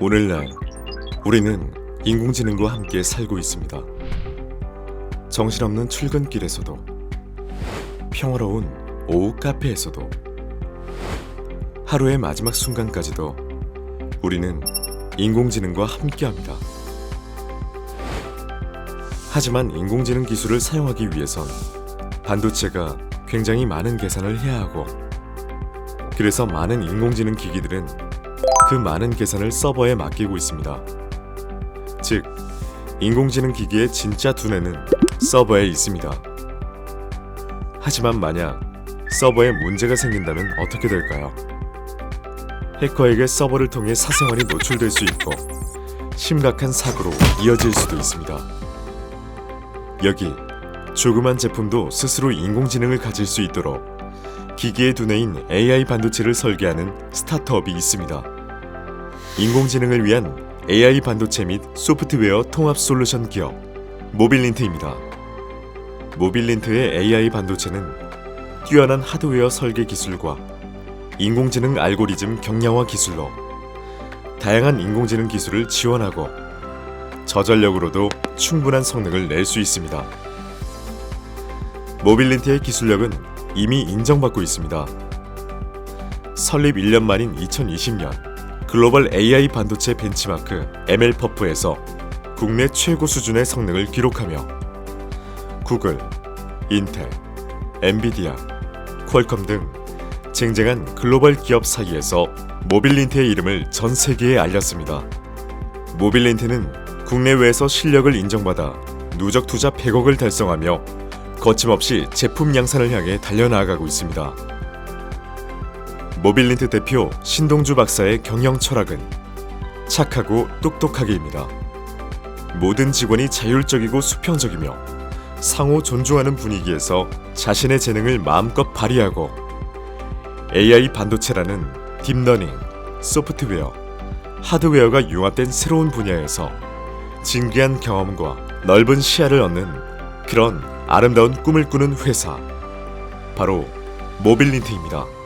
오늘날 우리는 인공지능과 함께 살고 있습니다. 정신없는 출근길에서도 평화로운 오후 카페에서도 하루의 마지막 순간까지도 우리는 인공지능과 함께합니다. 하지만 인공지능 기술을 사용하기 위해선 반도체가 굉장히 많은 계산을 해야 하고 그래서 많은 인공지능 기기들은 그 많은 계산을 서버에 맡기고 있습니다. 즉, 인공지능 기기의 진짜 두뇌는 서버에 있습니다. 하지만 만약 서버에 문제가 생긴다면 어떻게 될까요? 해커에게 서버를 통해 사생활이 노출될 수 있고 심각한 사고로 이어질 수도 있습니다. 여기 조그만 제품도 스스로 인공지능을 가질 수 있도록 기기의 두뇌인 AI 반도체를 설계하는 스타트업이 있습니다. 인공지능을 위한 AI 반도체 및 소프트웨어 통합 솔루션 기업 모빌린트입니다. 모빌린트의 AI 반도체는 뛰어난 하드웨어 설계 기술과 인공지능 알고리즘 경량화 기술로 다양한 인공지능 기술을 지원하고 저전력으로도 충분한 성능을 낼 수 있습니다. 모빌린트의 기술력은 이미 인정받고 있습니다. 설립 1년 만인 2020년 글로벌 AI 반도체 벤치마크 ML퍼프에서 국내 최고 수준의 성능을 기록하며 구글, 인텔, 엔비디아, 퀄컴 등 쟁쟁한 글로벌 기업 사이에서 모빌린트의 이름을 전 세계에 알렸습니다. 모빌린트는 국내외에서 실력을 인정받아 누적 투자 100억을 달성하며 거침없이 제품 양산을 향해 달려나가고 있습니다. 모빌린트 대표 신동주 박사의 경영 철학은 착하고 똑똑하게입니다. 모든 직원이 자율적이고 수평적이며 상호 존중하는 분위기에서 자신의 재능을 마음껏 발휘하고 AI 반도체라는 딥러닝, 소프트웨어, 하드웨어가 융합된 새로운 분야에서 진기한 경험과 넓은 시야를 얻는 그런 아름다운 꿈을 꾸는 회사 바로 모빌린트입니다.